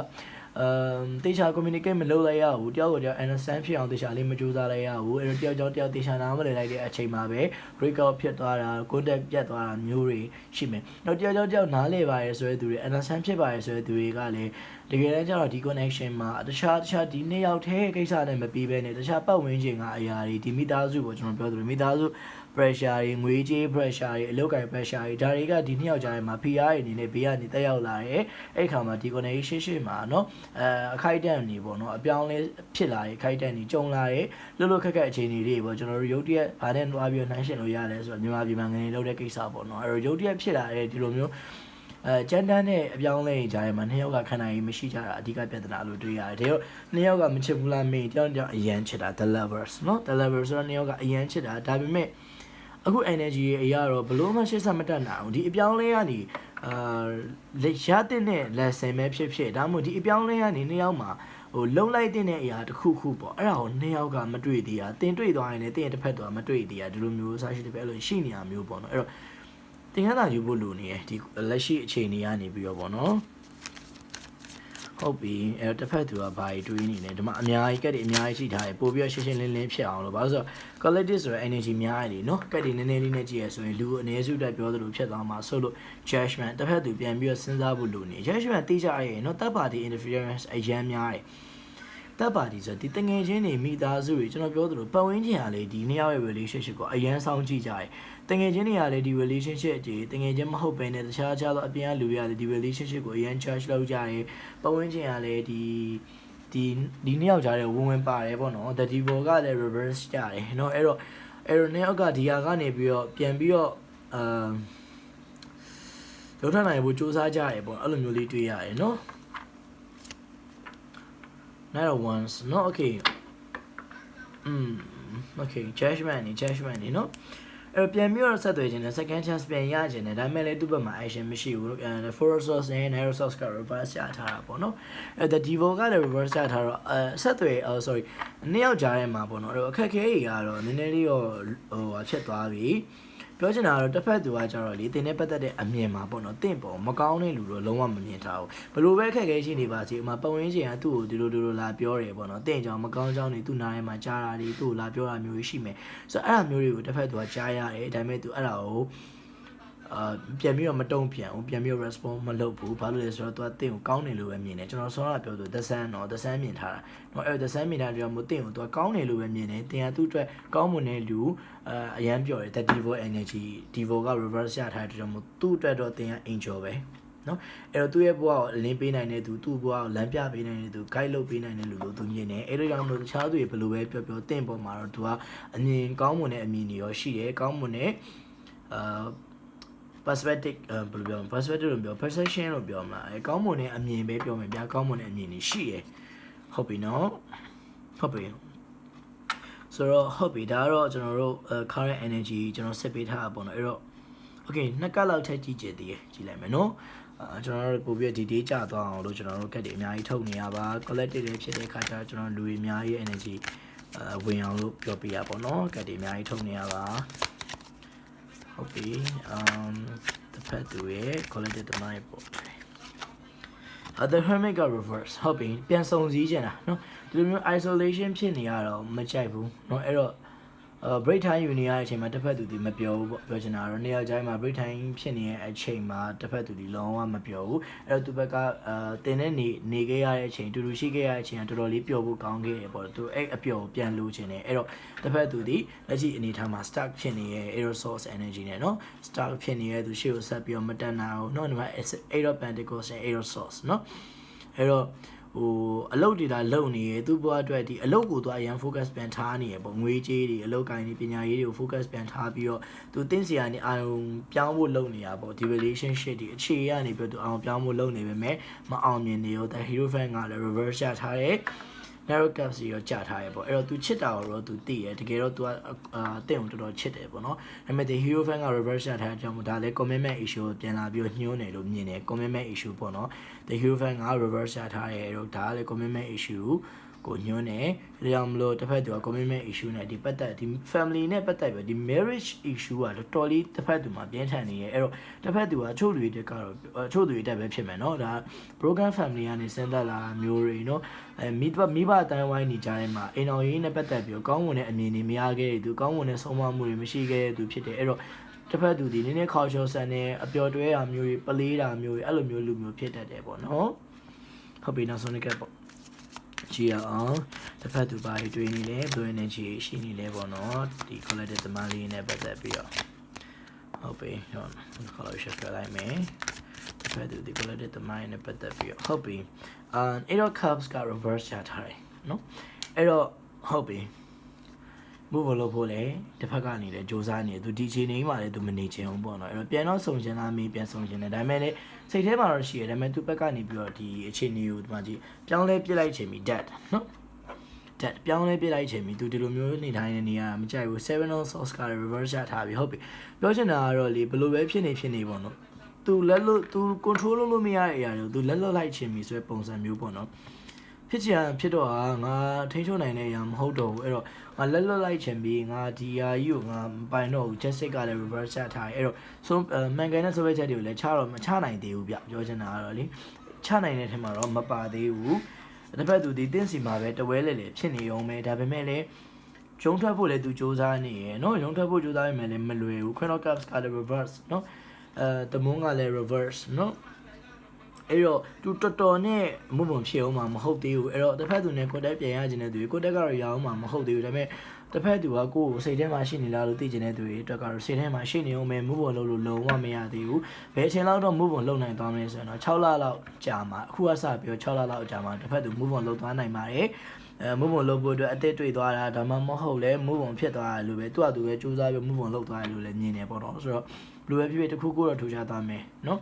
အမ်တေချာ communicate မလုပ်လိုက်ရဘူးတယောက်ကိုတယောက် understand ဖြစ်အောင်တေချာလေးမကြိုးစားလိုက်ရဘူးအဲ့တော့တယောက်ကြောင့်တယောက်တေချာနားမလည်လိုက်တဲ့အချိန်မှာပဲ break out ဖြစ်သွားတာ contact ပြတ်သွားတာမျိုးတွေရှိမယ်။နောက်တယောက်ကြောင့်တယောက်နားလည်ပါရဲဆိုတဲ့သူတွေ understand ဖြစ်ပါရဲဆိုတဲ့သူတွေကလည်း တကယ်တမ်းကျတော့ဒီ connection မှာတခြားတခြားဒီနှစ်ယောက်တည်းကိစ္စနဲ့မပြီးဘဲနဲ့တခြားပတ်ဝန်းကျင်ကအရာတွေဒီမိသားစုကိုကျွန်တော်ပြောသလိုမိသားစု pressure တွေငွေကြေး pressure တွေအလုပ်ကိုင် pressure တွေဒါတွေကဒီနှစ်ယောက်ကြားထဲမှာ PR တွေအနေနဲ့ဘေးကနေတက်ရောက်လာတယ်အဲ့ခါမှာဒီ connection ရှိမှာเนาะအဲအခိုက်အတန့်နေပေါ့เนาะအပြောင်းလဲဖြစ်လာတယ်အခိုက်အတန့်နေကြုံလာတယ်လှုပ်လှုပ်ခက်ခက်အခြေအနေတွေပေါ့ကျွန်တော်တို့ရုပ်တရက်ဗာနဲ့တွားပြီးနှိုင်းရှင်လို့ရတယ်ဆိုတော့မြန်မာပြည်မှာငနေလောက်တဲ့ကိစ္စပေါ့เนาะအဲ့တော့ရုပ်တရက်ဖြစ်လာတဲ့ဒီလိုမျိုး အဲကျန်တန်းနဲ့အပြောင်းလဲကြားရမှာနှစ်ယောက်ကခန္ဓာရည်မရှိကြတာအဓိကပြဿနာလို့တွေ့ရတယ်တယောက်နှစ်ယောက်ကမချစ်ဘူးလားမင်းတယောက်တယောက်အရန်ချစ်တာ the lovers နော် the lovers ဆိုတော့နှစ်ယောက်ကအရန်ချစ်တာဒါပေမဲ့အခု energy ရေအရာတော့ဘလို့မှရှေ့ဆက်မတက်နိုင်ဘူးဒီအပြောင်းလဲကနေအာလက်ရတဲ့နဲ့ lesson ပဲဖြစ်ဖြစ်ဒါမှမဟုတ်ဒီအပြောင်းလဲကနေနှစ်ယောက်မှာဟိုလုံလိုက်တဲ့အရာတစ်ခုခုပေါ့အဲ့ဒါကိုနှစ်ယောက်ကမတွေ့သေးတာတင်တွေ့သွားရင်လည်းတင်ရဲ့တစ်ဖက်သွားမတွေ့သေးတာဒီလိုမျိုးစားရှိတယ်ပဲအဲ့လိုရှိနေတာမျိုးပေါ့နော်အဲ့တော့ တင်ရတာယူဖို့လိုနေရဒီလက်ရှိအခြေအနေကနေပြီးတော့ပေါ့နော်ဟုတ်ပြီအဲ့တော့တစ်ဖက်သူကဘာကြီးတွေးနေလဲဒီမှာအများကြီးကက်တွေအများကြီးရှိထားတယ်ပို့ပြီးတော့ရှင်းရှင်းလင်းလင်းဖြစ်အောင်လို့ဘာလို့ဆိုတော့ collective ဆိုတဲ့ energy များရတယ်နော်ကက်တွေနည်းနည်းလေးနဲ့ကြည့်ရဆိုရင်လူအနည်းစုတက်ပြောသလိုဖြစ်သွားမှာဆိုလို့ judgment တစ်ဖက်သူပြန်ပြီးတော့စဉ်းစားဖို့လိုနေ judgment သိကြရရင်နော် third party interference အရန်များတယ်တပ်ပါတီဆိုဒီတငယ်ချင်းတွေမိသားစုတွေကျွန်တော်ပြောသလိုပတ်ဝန်းကျင်ကလေဒီနှစ်ယောက်ရဲ့ relationship ကိုအရန်ဆောင်ကြည့်ကြတယ် တငယ်ချင်းတွေကလည်းဒီ relationship ကြီးတငယ်ချင်းမဟုတ်ဘဲနဲ့တခြားခြားသောအပြင်ကလူတွေကလည်းဒီ relationship ကိုအရန် charge လုပ်ကြတယ်ပတ်ဝန်းကျင်ကလည်းဒီဒီဒီနှစ်ယောက်ကြားထဲဝင်ဝင်ပါတယ်ပေါ့နော် the devil ကလည်း reverse ကြတယ်เนาะအဲ့တော့အဲ့တော့နှစ်ယောက်ကဒီဟာကနေပြီးတော့ပြန်ပြီးတော့အမ်လောက်ထနိုင်ဖို့စူးစမ်းကြရတယ်ပေါ့အဲ့လိုမျိုးလေးတွေ့ရတယ်เนาะ not a once no okay อืม okay judgment နေ judgment နေเนาะ အဲ့တော့ပြန်ပြီးတော့ဆက်သွယ်ခြင်းနဲ့ second chance ပြန်ရခြင်းနဲ့ဒါပေမဲ့လည်းသူ့ဘက်မှာ action မရှိဘူးအဲ for source နဲ့ narrow source က reverse ချထားတာပေါ့နော်အဲ the devil ကလည်း reverse ချထားတော့အဲဆက်သွယ် uh sorry နှစ်ယောက်ကြားထဲမှာပေါ့နော်အဲ့တော့အခက်အခဲတွေကတော့နည်းနည်းလေးတော့ဟိုဟာဖြစ်သွားပြီ ပြောချင်တာကတော့တစ်ဖက်သူကကြတော့လေတင်နဲ့ပတ်သက်တဲ့အမြင်မှာပေါ့နော်တင့်ပေါ်မကောင်းတဲ့လူတော့လုံးဝမမြင်ထားဘူးဘလို့ပဲခက်ခဲရှိနေပါစေဥမာပတ်ဝန်းကျင်ကသူ့ကိုဒီလိုဒီလိုလာပြောတယ်ပေါ့နော်တင့်ကြောင်မကောင်းကြောင်းတွေသူ့နားထဲမှာကြားတာတွေသူ့ကိုလာပြောတာမျိုးရှိမယ်ဆိုတော့အဲ့ဒါမျိုးတွေကိုတစ်ဖက်သူကကြားရတယ်ဒါပေမဲ့သူအဲ့ဒါကို အာပြန်ပြီးတော့မတုံ့ပြန်ဘူးပြန်ပြီးတော့ response မလုပ်ဘူးဘာလို့လဲဆိုတော့သူကတင့်ကိုကောင်းတယ်လို့ပဲမြင်တယ်ကျွန်တော်ဆောတာပြောသူ the sun တော့ the sun မြင်ထားတာတော့အဲ့ the sun မြင်ထားတယ်ကြောင့်မို့တင့်ကိုသူကကောင်းတယ်လို့ပဲမြင်တယ်တင်ကသူ့အတွက်ကောင်းမွန်တဲ့လူအာအရန်ပြောတယ် that devil energy devil က reverse ရထားတဲ့ကြောင့်မို့သူ့အတွက်တော့တင်က angel ပဲနော်အဲ့တော့သူ့ရဲ့ဘဝကိုအလင်းပေးနိုင်တဲ့သူသူ့ဘဝကိုလမ်းပြပေးနိုင်တဲ့သူ guide လုပ်ပေးနိုင်တဲ့လူလို့သူမြင်တယ်အဲ့ဒါကြောင့်မို့တခြားသူတွေဘယ်လိုပဲပြောပြောတင့်ပေါ်မှာတော့သူကအမြင်ကောင်းမွန်တဲ့အမြင်တွေရောရှိတယ်ကောင်းမွန်တဲ့အာ perspective ဘယ်လိုပြောမလဲ perspective လို့ပြော perception လို့ပြောမလားအဲကောင်းမွန်တဲ့အမြင်ပဲပြောမယ်ဗျာကောင်းမွန်တဲ့အမြင်တွေရှိရယ်ဟုတ်ပြီနော်ဟုတ်ပြီဆိုတော့ဟုတ်ပြီဒါကတော့ကျွန်တော်တို့ current energy ကျွန်တော်ဆက်ပေးထားတာပေါ့နော်အဲ့တော့ okay နှစ်ကလောက်ထက်ကြည့်ကြည့်သေးတယ်ကြည့်လိုက်မယ်နော်အာကျွန်တော်တို့ပို့ပြီးဒီ day ကြသွားအောင်လို့ကျွန်တော်တို့ကက်တွေအများကြီးထုတ်နေရပါ collective တွေဖြစ်တဲ့ခါကျတော့ကျွန်တော်လူတွေအများကြီး energy အဝင်အောင်လို့ပြောပြရပါတော့ကက်တွေအများကြီးထုတ်နေရပါ ဟုတ်ပြီ um တစ်ဖက်သူရဲ့ collective တမိုင်းပေါ့ other hermit က reverse ဟုတ်ပြီပြန်စုံစည်းချင်တာเนาะဒီလိုမျိုး isolation ဖြစ်နေရတော့မကြိုက်ဘူးเนาะအဲ့တော့ အဲ break time ယူနေရတဲ့အချိန်မှာတစ်ဖက်သူဒီမပြောဘူးပေါ့ပြောချင်တာကတော့နေရာတိုင်းမှာ break time ဖြစ်နေတဲ့အချိန်မှာတစ်ဖက်သူဒီလုံးဝမပြောဘူးအဲ့တော့သူဘက်ကအဲတင်တဲ့နေနေခဲ့ရတဲ့အချိန်တူတူရှိခဲ့ရတဲ့အချိန်ကတော်တော်လေးပျော်ဖို့ကောင်းခဲ့ရပေါ့သူအဲ့အပျော်ကိုပြန်လိုချင်တယ်အဲ့တော့တစ်ဖက်သူဒီလက်ရှိအနေထားမှာ stuck ဖြစ်နေရဲ့ air source energy နဲ့เนาะ stuck ဖြစ်နေရဲ့သူရှေ့ကိုဆက်ပြီးတော့မတက်နိုင်အောင်เนาะဒီမှာ eight of pentacles နဲ့ air source เนาะအဲ့တော့ ဟိုအလုပ်တွေဒါလုပ်နေရသူ့ဘဝအတွက်ဒီအလုပ်ကိုသူအရန် focus ပြန်ထားနေရပေါ့ငွေကြေးတွေအလုပ်ကိုင်းတွေပညာရေးတွေကို focus ပြန်ထားပြီးတော့သူတင်းစီရနေအာရုံပြောင်းဖို့လုပ်နေတာပေါ့ဒီ relationship တွေအခြေရနေပြီးတော့သူအာရုံပြောင်းဖို့လုပ်နေပေမဲ့မအောင်မြင်နေရော the hero fan ကလည်း reverse ရထားတယ် narrow caps တွေရောကြာထားရပေါ့အဲ့တော့ तू ချစ်တာကိုတော့ तू သိရတကယ်တော့ तू အာတင့်ကိုတော်တော်ချစ်တယ်ပေါ့နော်ဒါပေမဲ့ the hero fan က reverse ရထားတဲ့အကြောင်းမို့ဒါလည်း commitment issue ကိုပြန်လာပြီးညှိုးတယ်လို့မြင်တယ် commitment issue ပေါ့နော် the hero fan က reverse ရထားတယ်အဲ့တော့ဒါကလည်း commitment issue ကို ညွှန်းတယ်ဒါကြောင့်မလို့တစ်ဖက်သူက commitment issue နဲ့ဒီပတ်သက်ဒီ family နဲ့ပတ်သက်ပြီးဒီ marriage issue ကတော်တော်လေးတစ်ဖက်သူမှာပြင်းထန်နေရဲ့အဲ့တော့တစ်ဖက်သူကအချို့လူတွေတက်ကတော့အချို့လူတွေတက်ပဲဖြစ်မယ်เนาะဒါ broken family ကနေစဉ်းသက်လာမျိုးတွေเนาะအဲမိဘမိဘအတိုင်းဝိုင်းနေကြတဲ့မှာအိမ်တော်ရေးနဲ့ပတ်သက်ပြီးတော့ကောင်းမွန်တဲ့အမြင်တွေမရခဲ့တဲ့သူကောင်းမွန်တဲ့ဆုံးမမှုတွေမရှိခဲ့တဲ့သူဖြစ်တယ်အဲ့တော့တစ်ဖက်သူဒီနည်းနည်း culture ဆန်တဲ့အပျော်တွဲတာမျိုးတွေပလေးတာမျိုးတွေအဲ့လိုမျိုးလူမျိုးဖြစ်တတ်တယ်ပေါ့နော်ဟုတ်ပြီနောက်ဆုံးတစ်ကပေါ့ ကြည့်ရအောင်တစ်ဖက်သူပါရီတွေ့နေတယ်ဘယ်လို energy ရှိနေလဲပေါ့နော်ဒီ collective သမားလေးနဲ့ပတ်သက်ပြီးတော့ဟုတ်ပြီဟော color shift ပြလိုက်မယ်တစ်ဖက်သူဒီ collective သမားနဲ့ပတ်သက်ပြီးတော့ဟုတ်ပြီအာ8 of cups က reverse ချထားတယ်နော်အဲ့တော့ဟုတ်ပြီ move လို့ဖို့လေတစ်ဖက်ကနေလည်းစူးစမ်းနေတယ်သူဒီချိန်နေမှလည်းသူမနေချင်ဘူးပေါ့နော်အဲ့တော့ပြန်တော့စုံချင်လားမေးပြန်စုံချင်တယ်ဒါပေမဲ့လည်း စိတ်ထဲမှာတော့ရှိရတယ်ဒါပေမဲ့သူဘက်ကနေပြီးတော့ဒီအခြေအနေကိုဒီမှာကြည့်ပြောင်းလဲပြစ်လိုက်ချိန်ပြီး dead နော် dead ပြောင်းလဲပြစ်လိုက်ချိန်ပြီးသူဒီလိုမျိုးနေတိုင်းနေရမကြိုက်ဘူး7 on source ကလည်း reverse ရထားပြီဟုတ်ပြီပြောချင်တာကတော့လေဘယ်လိုပဲဖြစ်နေဖြစ်နေပေါ့နော်သူလက်လို့သူ control လုပ်လို့မရတဲ့အရာတွေကိုသူလက်လွတ်လိုက်ခြင်းပြီဆိုတဲ့ပုံစံမျိုးပေါ့နော် ဖြစ်ချင်ရဖြစ်တော့ဟာငါထိန်းချုပ်နိုင်တဲ့အရာမဟုတ်တော့ဘူးအဲ့တော့ငါလက်လွတ်လိုက်ချင်ပြီးငါဒီယာကြီးကိုငါမပိုင်တော့ဘူး Jessic ကလည်း reverse ချထားတယ်အဲ့တော့ဆိုမန်ကန်နဲ့ software ချက်တွေကိုလည်းချတော့မချနိုင်သေးဘူးဗျပြောချင်တာကတော့လေချနိုင်တဲ့ထက်မှာတော့မပါသေးဘူးတစ်ဖက်သူဒီတင့်စီမှာပဲတဝဲလေလေဖြစ်နေအောင်ပဲဒါပေမဲ့လည်းဂျုံထွက်ဖို့လည်းသူစ조사နေရယ်နော်ဂျုံထွက်ဖို့စ조사ရမယ်လည်းမလွယ်ဘူး Chrono Caps ကလည်း reverse နော်အဲတမုန်းကလည်း reverse နော် အဲ့တော့သူတော်တော်နဲ့မုံမုံဖြစ်အောင်မှာမဟုတ်သေးဘူးအဲ့တော့တစ်ဖက်သူနဲ့ကိုတက်ပြန်ရခြင်းတဲ့သူကိုတက်ကတော့ရအောင်မှာမဟုတ်သေးဘူးဒါပေမဲ့တစ်ဖက်သူကကိုယ်ကိုစိတ်ထဲမှာရှိနေလားလို့သိကျင်တဲ့သူတွေအတွက်ကတော့စိတ်ထဲမှာရှိနေအောင်ပဲမုံမုံလုံးလို့လုံးဝမရသေးဘူးဘယ်အချိန်လောက်တော့မုံမုံလုံးနိုင်သွားမလဲဆိုတော့6လလောက်ကြာမှာအခုကစပြီးတော့6လလောက်ကြာမှာတစ်ဖက်သူမုံမုံလုံးသွားနိုင်ပါတယ်အဲမုံမုံလုံးဖို့အတွက်အသက်တွေ့သွားတာဒါမှမဟုတ်လဲမုံမုံဖြစ်သွားတယ်လို့ပဲသူ့အတူပဲစူးစမ်းပြီးမုံမုံလုံးသွားတယ်လို့လည်းမြင်နေပေါ့တော့ဆိုတော့ဘယ်လိုပဲဖြစ်ဖြစ်တစ်ခုခုတော့ထူခြားသွားမယ်နော်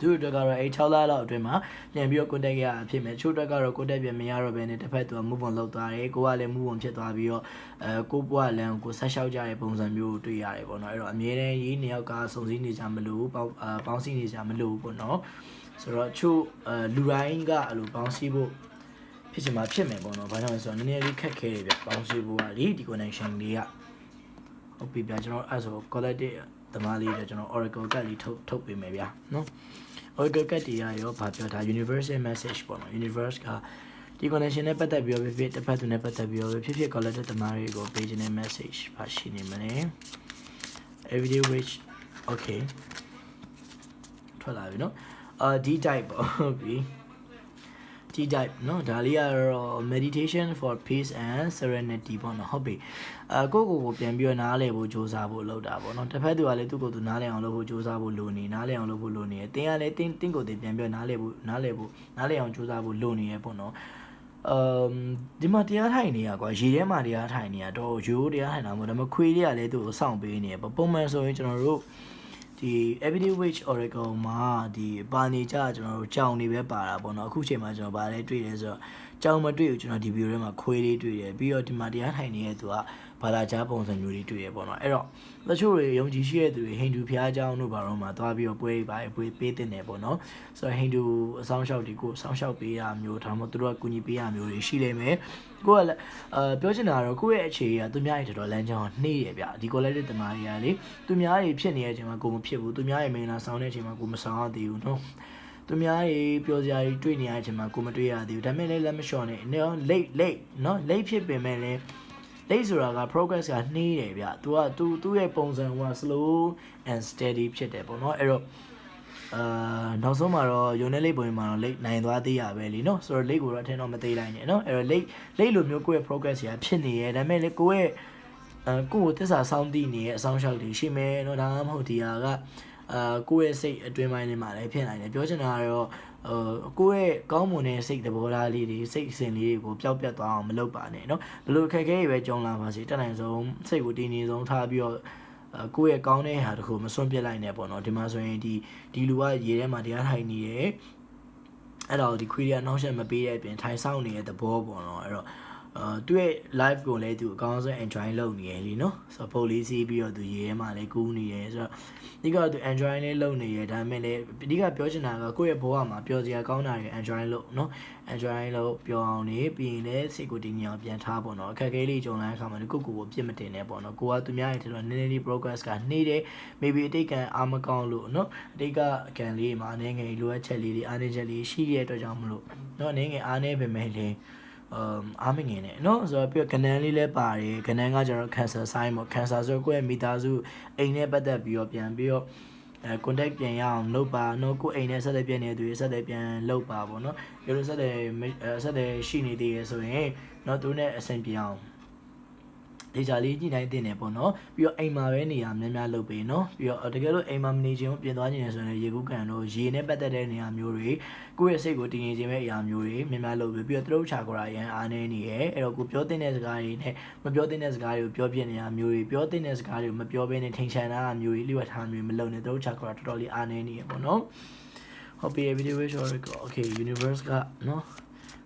သူတို့ကတော့အဲ6လလောက်အတွင်းမှာပြန်ပြီးတော့ contact ရအဖြစ်မဲ့ချို့တက်ကတော့ contact ပြန်မရတော့ဘဲနဲ့တစ်ဖက်သူက move on လုပ်သွားတယ်ကိုကလည်း move on ဖြစ်သွားပြီးတော့အဲကိုဘွားလန်ကိုဆက်လျှောက်ကြတဲ့ပုံစံမျိုးကိုတွေ့ရတယ်ပေါ့နော်အဲ့တော့အမြဲတမ်းရေးနှစ်ယောက်ကစုံစည်းနေကြမလို့ပေါင်းပေါင်းစည်းနေကြမလို့ပေါ့နော်ဆိုတော့ချို့အဲလူတိုင်းကအဲ့လိုပေါင်းစည်းဖို့ဖြစ်ချင်မှာဖြစ်မယ်ပေါ့နော်ဘာကြောင့်လဲဆိုတော့နည်းနည်းလေးခက်ခဲတယ်ဗျပေါင်းစည်းဖို့ကလေဒီ connection လေးကဟုတ်ပြီဗျကျွန်တော်အဲ့ဆို collective တမားလေးတော့ကျွန်တော် oracle ကတ်လေးထုတ်ထုတ်ပေးမယ်ဗျာနော် Oracle ကတ်တရားရောဗာပြောတာ universal message ပေါ့နော် universe ကဒီ connection နဲ့ပတ်သက်ပြီးတော့ဖြစ်ဖြစ်တစ်ဖက်သူနဲ့ပတ်သက်ပြီးတော့ဖြစ်ဖြစ် collective တမားတွေကိုပေးခြင်းတဲ့ message ပါရှိနေမလဲ everyday wish okay ထွက်လာပြီနော်အာ D type ပေါ့ဟုတ်ပြီ tea type เนาะဒါလေးကတော့ meditation for peace and serenity ပေါ့เนาะဟုတ်ပြီအဲကိုယ့်ကိုယ်ကိုပြန်ပြီးတော့နားလည်ဖို့ကြိုးစားဖို့လုပ်တာပေါ့เนาะတစ်ဖက်သူကလည်းသူ့ကိုယ်သူနားလည်အောင်လုပ်ဖို့ကြိုးစားဖို့လိုနေနားလည်အောင်လုပ်ဖို့လိုနေတယ်တင်းကလည်းတင်းတင်းကိုယ်တည်းပြန်ပြီးတော့နားလည်ဖို့နားလည်ဖို့နားလည်အောင်ကြိုးစားဖို့လိုနေရပေါ့เนาะအမ်ဒီမှာတရားထိုင်နေရကွာရေထဲမှာတရားထိုင်နေရတော့ရိုးတရားထိုင်တာမဟုတ်ဒါပေမဲ့ခွေးတွေကလည်းသူ့ကိုစောင့်ပေးနေရပုံမှန်ဆိုရင်ကျွန်တော်တို့ ဒီ everyday wage oracle မှာဒီပါနေကြကျွန်တော်တို့ကြောင်နေပဲပါတာပေါ့နော်အခုချိန်မှာကျွန်တော်ဗာလဲတွေ့တယ်ဆိုတော့ ကြောင်မတွေ့ဘူးကျွန်တော်ဒီ video ထဲမှာခွေးလေးတွေ့တယ်ပြီးတော့ဒီမှာတရားထိုင်နေတဲ့သူကဘာသာကြားပုံစံမျိုးလေးတွေ့ရပေါ့နော်အဲ့တော့တချို့တွေယုံကြည်ရှိတဲ့သူတွေဟိန္ဒူဘုရားကျောင်းတို့ဘာတော့မှသွားပြီးတော့ပွဲပါပွဲပေးတင်တယ်ပေါ့နော်ဆိုတော့ဟိန္ဒူအဆောင်လျှောက်တွေကိုအဆောင်လျှောက်ပေးရမျိုးဒါမှမဟုတ်သူတို့ကကူညီပေးရမျိုးတွေရှိနေမယ်ကိုကလည်းအာပြောချင်တာကတော့ကိုယ့်ရဲ့အခြေအရသူများရဲ့တော်တော်လမ်းကြောင်းနှေးရဗျဒီ collective တမားတွေကလေသူများတွေဖြစ်နေတဲ့အချိန်မှာကိုမဖြစ်ဘူးသူများရဲ့မင်္ဂလာဆောင်တဲ့အချိန်မှာကိုမဆောင်ရသေးဘူးနော် သူများတွေပြောစရာတွေတွေ့နေရတဲ့အချိန်မှာကိုမတွေ့ရသေးဘူးဒါပေမဲ့လည်းလက်မလျှော်နဲ့နော် late late နော် late ဖြစ်ပေမဲ့လည်း late ဆိုတာက progress ကနှေးတယ်ဗျ။ तू က तू သူ့ရဲ့ပုံစံက slow and steady ဖြစ်တယ်ပေါ့နော်။အဲ့တော့အာနောက်ဆုံးမှာတော့ယုံနေလေးပုံမှာတော့ late နိုင်သွားသေးရပဲလीနော်ဆိုတော့ late ကိုတော့အထင်တော့မသေးနိုင်နဲ့နော်အဲ့တော့ late late လိုမျိုးကိုယ့်ရဲ့ progress ကြီးဖြစ်နေရဲဒါပေမဲ့လေကိုယ့်ရဲ့အဲကိုယ့်ကိုသစ္စာစောင့်တည်နေရဲ့အဆောင်ရှောက်တွေရှိမယ်နော်ဒါမှမဟုတ်ဒီဟာက အာကိုယ့်ရဲ့စိတ်အတွင်းပိုင်းထဲမှာလည်းဖြစ်နိုင်တယ်ပြောချင်တာကတော့ဟိုကိုယ့်ရဲ့ကောင်းမွန်တဲ့စိတ်သဘောထားလေးတွေစိတ်အစဉ်လေးတွေကိုပျောက်ပြတ်သွားအောင်မလုပ်ပါနဲ့เนาะဘယ်လိုအခက်အခဲတွေပဲကြုံလာပါစေတက်နိုင်ဆုံးစိတ်ကိုတည်နေဆုံးထားပြီးတော့အဲကိုယ့်ရဲ့ကောင်းတဲ့ဟာတခုမစွန့်ပစ်လိုက်နဲ့ပေါ့နော်ဒီမှာဆိုရင်ဒီဒီလူကရေထဲမှာတရားထိုင်နေတယ်အဲ့တော့ဒီခွေးတွေကနောက်ဆက်မပေးတဲ့အပြင်ထိုင်ဆောင်နေတဲ့သဘောပေါ့နော်အဲ့တော့ အာသူ့ရဲ့ live ကိုလည်းသူအကောင်းဆုံး enjoy လုပ်နေရလीနော် support လေးစီးပြီးတော့သူရေးထဲမှာလည်းကူးနေရဆိုတော့ဒီကသူ enjoy လေးလုပ်နေရဒါပေမဲ့လည်းအဓိကပြောချင်တာကကိုယ့်ရဲ့ဘဝမှာပျော်စရာကောင်းတာတွေ enjoy လုပ်နော် enjoy လုပ်ပျော်အောင်နေပြီးရင်လည်းစိတ်ကိုတည်ငြိမ်အောင်ပြန်ထားပေါ့နော်အခက်အခဲလေးကြုံလာတဲ့အခါမှာကိုယ့်ကိုယ်ကိုပြစ်မတင်နဲ့ပေါ့နော်ကိုကသူများရဲ့ထဲတော့နည်းနည်းလေး progress ကနှေးတယ် maybe အတိတ်ကအာမကောင်းလို့နော်အတိတ်ကအကံလေးမှာအနေငယ်လိုအပ်ချက်လေးတွေအားနည်းချက်လေးရှိရတဲ့အတွက်ကြောင့်မလို့နော်အနေငယ်အားနည်းပေမဲ့လည်း အမ်အားမငင်နဲ့เนาะဆိုတော့ပြီးတော့ကနန်းလေးလည်းပါတယ်ကနန်းကကျတော့ cancer sign ပေါ့ cancer ဆိုတော့ကိုယ့်ရဲ့မိသားစုအိမ်နဲ့ပတ်သက်ပြီးတော့ပြန်ပြီးတော့အဲ contact ပြန်ရအောင်လုပ်ပါနော်ကိုယ်အိမ်နဲ့ဆက်လက်ပြန်နေတဲ့သူတွေဆက်လက်ပြန်လုပ်ပါပေါ့နော်ဒီလိုဆက်လက်ဆက်လက်ရှိနေသေးရဆိုရင်နော်သူနဲ့အဆင်ပြေအောင် ဒေချာလေးညှိနှိုင်းတင်တယ်ပေါ့နော်ပြီးတော့အိမ်မှာပဲနေရများများလုပ်ပေးနော်ပြီးတော့တကယ်လို့အိမ်မှာမနေချင်ဘူးပြင်သွားချင်တယ်ဆိုရင်ရေကူးကန်တို့ရေနဲ့ပတ်သက်တဲ့နေရာမျိုးတွေကိုယ့်ရဲ့စိတ်ကိုတည်ငြိမ်ခြင်းပဲအရာမျိုးတွေများများလုပ်ပေးပြီးတော့သူတို့ချာကိုရာရန်အားနေနေရဲ့အဲ့တော့ကိုပြောတဲ့စကားတွေနဲ့မပြောတဲ့စကားတွေကိုပြောပြနေရမျိုးတွေပြောတဲ့စကားတွေကိုမပြောဘဲနဲ့ထိန်ချန်တာမျိုးတွေလျှော့ထားမျိုးမလုပ်နဲ့သူတို့ချာကိုရာတော်တော်လေးအားနေနေရပေါ့နော်ဟုတ်ပြီဗီဒီယိုရှော့ရကော okay universe ကနော်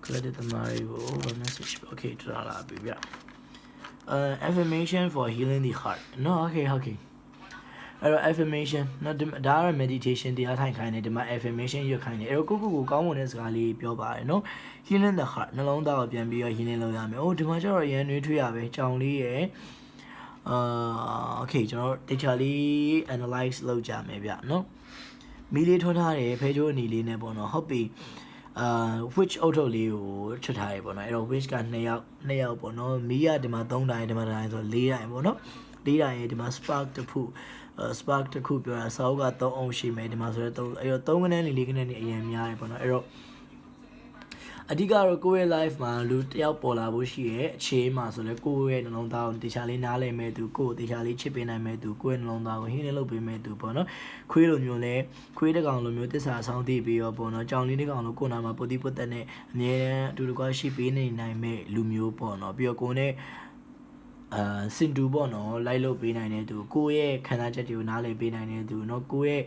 credit တမားတွေကို message okay ထားလာပြီဗျ uh affirmation for healing the heart နော် okay okay အဲ့တော့ affirmation နော်ဒီဒါကတော့ meditation တရားထိုင်ခိုင်းတယ်ဒီမှာ affirmation ရွတ်ခိုင်းတယ်အဲ့တော့ကိုကိုကိုကောင်းမွန်တဲ့စကားလေးပြောပါတယ်နော် healing the heart နှလုံးသားကိုပြန်ပြီးတော့ healing လုပ်ရမယ်။အိုးဒီမှာကျတော့ရန်နှွေးထွေးရပဲကြောင်လေးရယ်အာ okay ကျွန်တော် data လေး analyze လုပ်ကြမယ်ဗျနော်။မီလေးထွန်းထားတယ်ဖဲချိုးအနီလေးနဲ့ပေါ့နော်ဟုတ်ပြီ အာ which အုတ်ထုတ်လေးကိုချွတ်ထားရပေါ့နော်အဲ့တော့ which က2ယောက်2ယောက်ပေါ့နော်မီးကဒီမှာ3တိုင်းဒီမှာတိုင်းဆို4တိုင်းပေါ့နော်4တိုင်းရေဒီမှာ spark တစ်ခု spark တစ်ခုပြောတာစာအုပ်က3အောင်ရှိမယ်ဒီမှာဆိုတော့အဲ့တော့3ခန်းလေး4ခန်းလေးအရင်များတယ်ပေါ့နော်အဲ့တော့ အဓိကတော့ကိုယ့်ရဲ့ life မှာလူတယောက်ပေါ်လာဖို့ရှိရဲ့အခြေမှာဆိုလဲကိုယ့်ရဲ့နှလုံးသားကိုတေချာလေးနားလည်မဲ့သူကိုယ့်ကိုတေချာလေးချစ်ပေးနိုင်မဲ့သူကိုယ့်ရဲ့နှလုံးသားကိုဟင်းလေးလုပ်ပေးမဲ့သူပေါ့နော်ခွေးလိုမျိုးလဲခွေးတစ်ကောင်လိုမျိုးတစ္ဆာဆောင်တည်ပြီးတော့ပေါ့နော်ကြောင်လေးတစ်ကောင်လိုကိုယ်နာမှာပုတ်တိပုတ်တက်နဲ့အမြဲတမ်းအတူတကွရှိပေးနေနိုင်မဲ့လူမျိုးပေါ့နော်ပြီးတော့ကိုယ်နဲ့အာစင်တူပေါ့နော်လိုက်လုပ်ပေးနိုင်တဲ့သူကိုယ့်ရဲ့ခံစားချက်တွေကိုနားလည်ပေးနိုင်တဲ့သူเนาะကိုယ့်ရဲ့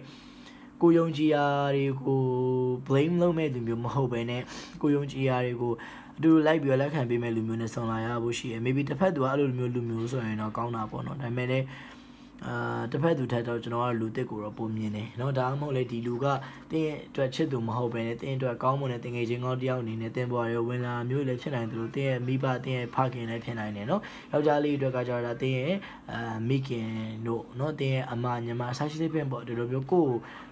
ကိုယုံကြည်ရာတွေကို blame လုပ်မဲ့လူမျိုးမဟုတ်ဘဲနဲ့ကိုယုံကြည်ရာတွေကိုအတူလိုက်ပြီးလက်ခံပေးမဲ့လူမျိုးနဲ့ဆုံလာရဖို့ရှိရယ် maybe တစ်ဖက်သူကအဲ့လိုလူမျိုးလူမျိုးဆိုရင်တော့ကောင်းတာပေါ့နော်ဒါပေမဲ့လည်း အာတစ်ဖက်သူထက်တော့ကျွန်တော်ကလူတစ်ကိုတော့ပုံမြင်တယ်เนาะဒါမှမဟုတ်လေဒီလူကတင်းရဲ့အတွက်ချစ်သူမဟုတ်ဘဲနဲ့တင်းအတွက်ကောင်းမွန်တဲ့တင်ငယ်ချင်းကောင်းတယောက်အနေနဲ့တင်းပေါ်ရဝင်လာမျိုးလည်းဖြစ်နိုင်တယ်လို့တင်းရဲ့မိဘတင်းရဲ့ဖခင်လည်းဖြစ်နိုင်တယ်เนาะယောက်ျားလေးအတွက်ကကြတော့တင်းရဲ့အာမိခင်တို့เนาะတင်းရဲ့အမညီမဆက်ရှိတဲ့ပြင်ပေါ့ဒီလိုမျိုးကို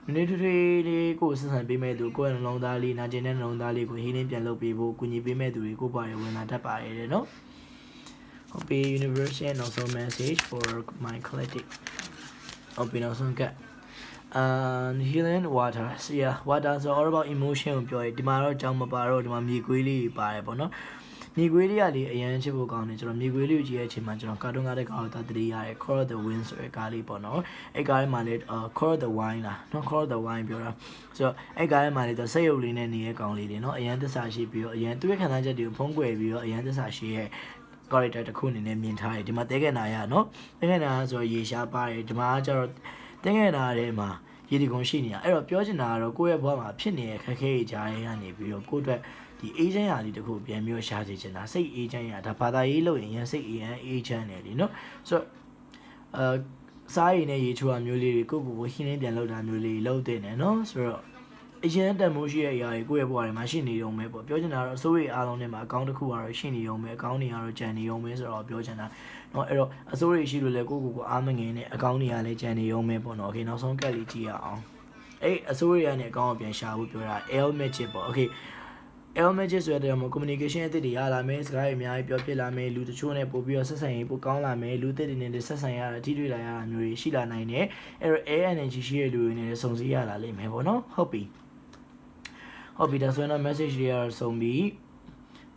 နည်းနည်းထွေးထွေးလေးကိုဆက်ဆံပေးမဲ့သူကိုယ့်ရဲ့နှလုံးသားလေးနာကျင်တဲ့နှလုံးသားလေးကိုဟင်းလင်းပြန်လုပ်ပေးဖို့ကူညီပေးမဲ့သူတွေကိုပေါ်ရဝင်လာတတ်ပါတယ်เนาะ Hope University and also message for my collective Hope also get um healing water yeah water so all about emotion ကိုပြောရဒီမှာတော့ကြောင်မပါတော့ဒီမှာမြေကွေးလေးပါတယ်ပေါ့နော်မြေကွေးလေးကလေအရင်ချစ်ဖို့ကောင်းတယ်ကျွန်တော်မြေကွေးလေးကိုကြည့်ရတဲ့အချိန်မှာကျွန်တော်ကာတွန်းကားတဲ့ကားကိုတတိရရဲ Call the Wind ဆိုတဲ့ကားလေးပေါ့နော်အဲ့ကားထဲမှာလေ Call the Wine လားနော် Call the Wine ပြောတာဆိုတော့အဲ့ကားထဲမှာလေတော့စိတ်ရုပ်လေးနဲ့နေတဲ့ကောင်လေးတွေနော်အရင်သစ္စာရှိပြီးတော့အရင်သူ့ရဲ့ခံစားချက်တွေကိုဖုံးကွယ်ပြီးတော့အရင်သစ္စာရှိရဲ့ character တစ်ခုအနေနဲ့မြင်ထားတယ်ဒီမှာတဲခဲ့နာရနော်တဲခဲ့နာဆိုတော့ရေရှားပါတယ်ဒီမှာကျတော့တဲခဲ့နာထဲမှာရေဒီကွန်ရှိနေတာအဲ့တော့ပြောချင်တာကတော့ကိုယ့်ရဲ့ဘဝမှာဖြစ်နေတဲ့ခက်ခဲရေးကြားရကနေပြီးတော့ကိုယ့်အတွက်ဒီအေဂျင့်ရာလေးတခုပြန်မျိုးရှာစေချင်တာစိတ်အေဂျင့်ရာဒါဘာသာရေးလို့ရင်ရန်စိတ်အေဂျင့်အေဂျင့်နေလीနော်ဆိုတော့အာစားရည်နဲ့ရေချိုးတာမျိုးလေးတွေကိုယ့်ကိုယ်ကိုဟင်းလင်းပြန်လုပ်တာမျိုးလေးလုပ်တဲ့နေနော်ဆိုတော့ အရင်တန်မိုးရှိတဲ့အရာတွေကိုယ့်ရဲ့ဘဝတွေမှာရှိနေရုံပဲပေါ့ပြောချင်တာတော့အစိုးရအားလုံးထဲမှာအကောင့်တစ်ခုကတော့ရှိနေရုံပဲအကောင့်တွေကတော့ကြံနေရုံပဲဆိုတော့ပြောချင်တာเนาะအဲ့တော့အစိုးရရှိလို့လေကိုယ့်ကိုယ်ကိုအားမငင်နဲ့အကောင့်တွေကလည်းကြံနေရုံပဲပေါ့နော်โอเคနောက်ဆုံးကက်လေးကြည့်ရအောင်အဲ့အစိုးရကနေအကောင့်ကိုပြန်ရှာဖို့ပြောတာ L magic ပေါ့โอเค L magic ဆိုတဲ့မှာ communication အသစ်တွေရလာမယ်စကားတွေအများကြီးပြောပြလာမယ်လူတချို့နဲ့ပို့ပြီးတော့ဆက်ဆံရေးပိုကောင်းလာမယ်လူသစ်တွေနဲ့ဆက်ဆံရတာထိတွေ့လာရတာမျိုးတွေရှိလာနိုင်တယ်အဲ့တော့ air energy ရှိတဲ့လူတွေနဲ့စုံစည်းရလာလိမ့်မယ်ပေါ့နော်ဟုတ်ပြီ ဟုတ်ပြီဒါဆိုရင်တော့ message တွေကတော့စုံပြီ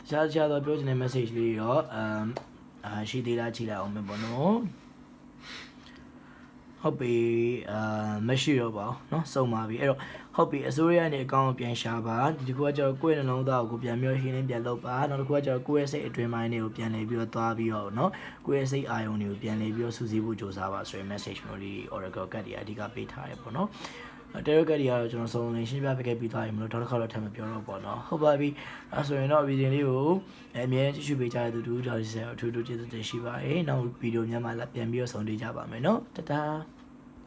တခြားတခြားတော့ပြောချင်တဲ့ message လေးတွေတော့အမ်အာရှိသေးလားကြည့်လိုက်အောင်မယ်ပေါ့နော် ဟုတ်ပြီအာမရှိတော့ပါဘူးเนาะစုံပါပြီအဲ့တော့ဟုတ်ပြီအစိုးရကနေအကောင့်ကိုပြန်ရှာပါဒီတစ်ခုကကျတော့ကိုယ့်ရဲ့နှလုံးသားကိုပြန်ပြောရှင်းလင်းပြန်လုပ်ပါနောက်တစ်ခုကကျတော့ကိုယ့်ရဲ့စိတ်အတွင်းပိုင်းတွေကိုပြန်လေပြီးတော့သွားပြီးတော့เนาะကိုယ့်ရဲ့စိတ်အာရုံတွေကိုပြန်လေပြီးတော့စူးစီးဖို့ကြိုးစားပါဆိုရင် message မျိုးလေး Oracle ကတ်တွေအဓိကပေးထားတယ်ပေါ့เนาะ တဲရကတ်တွေကတော့ကျွန်တော်စုံလင်ရှင်းပြပေးခဲ့ပြီးသွားရင်မလို့တော့တစ်ခါတော့ထပ်မပြောတော့ပေါ့နော်ဟုတ်ပါပြီအဲဆိုရင်တော့ဗီဒီယိုလေးကိုအမြဲကြည့်ရှုပေးကြတဲ့သူတို့ဒါဒီဆက်အထူးထူးကျေးဇူးတင်ရှိပါတယ်နောက်ဗီဒီယိုများမှာလည်းပြန်ပြီးတော့ဆုံတွေ့ကြပါမယ်နော်တတား